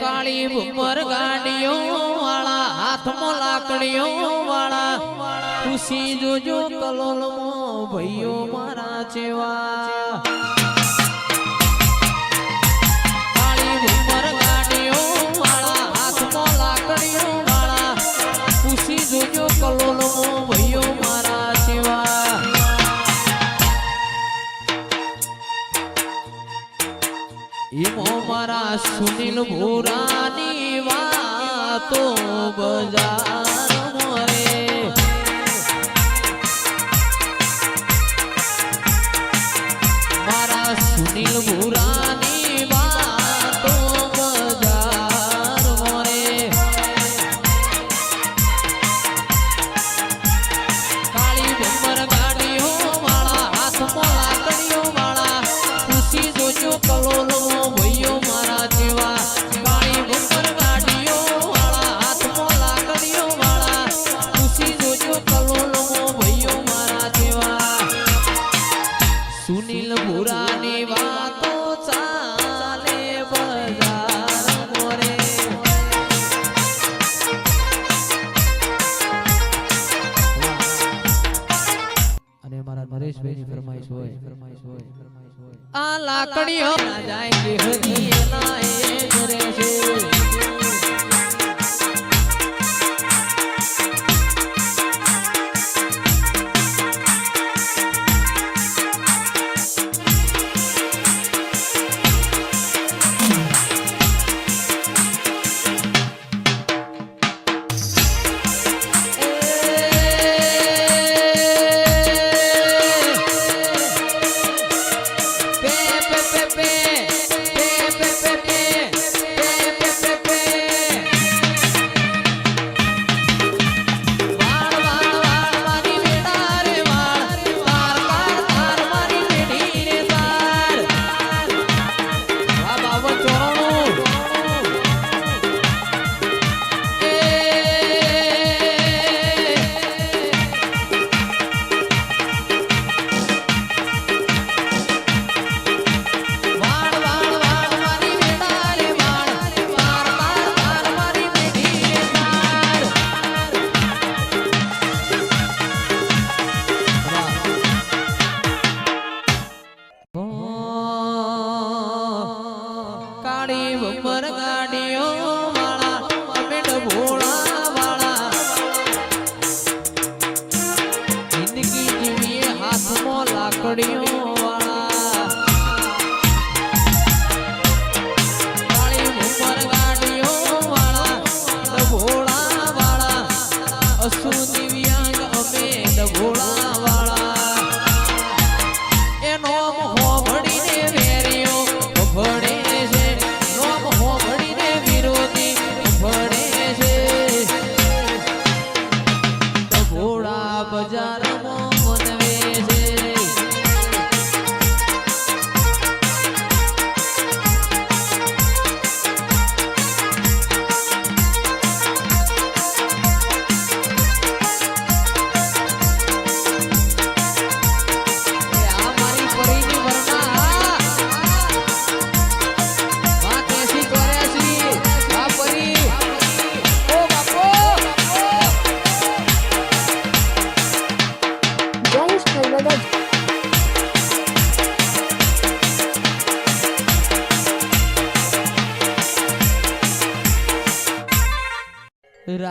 કાળી ભૂમર ગાડીઓ વાળા હાથમાં લાકડીઓ વાળા ખુશી જોજો કલોલમો ભૈયો મારા જેવા. સુનિલ ભૂરાની વાતો બજા આ લાકડીઓ જાય पर गाड़ियों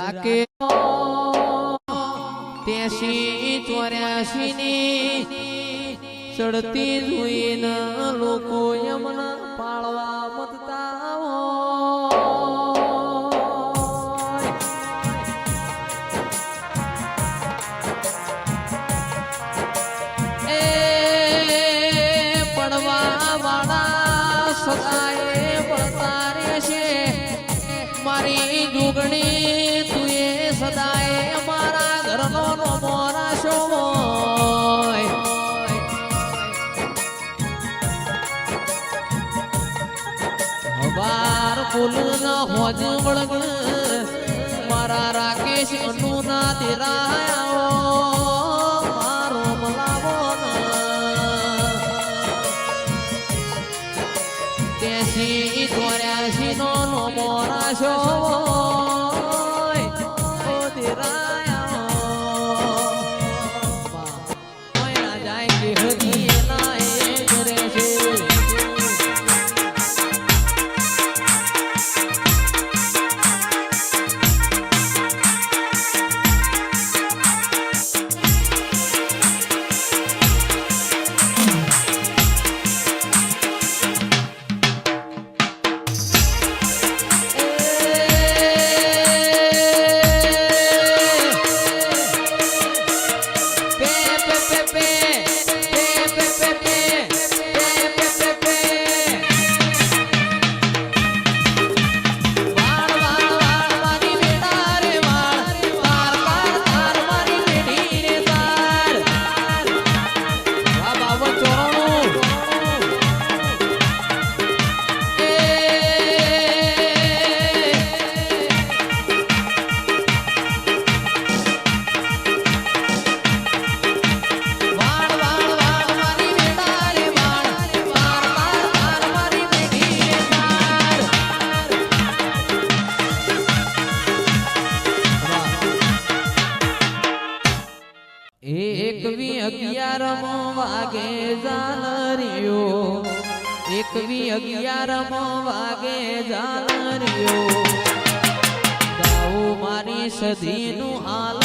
રાખે ત્યાંશી ચોર્યાસી ની ચડતી જોઈને લોકો યમના પાળવા મતતા પડવા વાળા સદાય વળતા રહેશે મારી જુગણી જ વળગણ. મારા રાકેશનું ના તેરા અગિયાર મો વાગે ઝાલરિયો. એકવી અગિયાર મો વાગે ઝાલરિયો. ગાઉ મારી સધીનું આલ